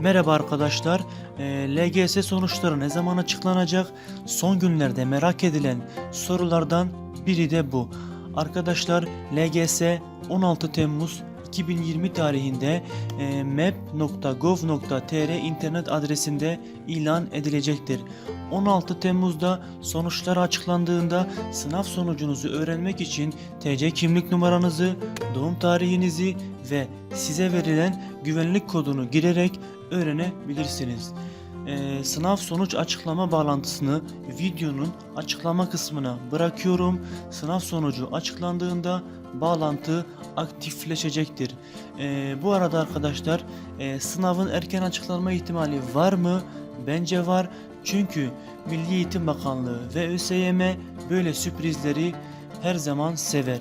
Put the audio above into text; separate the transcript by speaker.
Speaker 1: Merhaba arkadaşlar. Ee, LGS sonuçları ne zaman açıklanacak? Son günlerde merak edilen sorulardan biri de bu. Arkadaşlar LGS 16 Temmuz 2020 tarihinde e, map.gov.tr internet adresinde ilan edilecektir. 16 Temmuz'da sonuçlar açıklandığında sınav sonucunuzu öğrenmek için TC kimlik numaranızı, doğum tarihinizi ve size verilen güvenlik kodunu girerek öğrenebilirsiniz. Ee, sınav sonuç açıklama bağlantısını videonun açıklama kısmına bırakıyorum. Sınav sonucu açıklandığında bağlantı aktifleşecektir. Ee, bu arada arkadaşlar e, sınavın erken açıklanma ihtimali var mı? Bence var. Çünkü Milli Eğitim Bakanlığı ve ÖSYM böyle sürprizleri her zaman sever.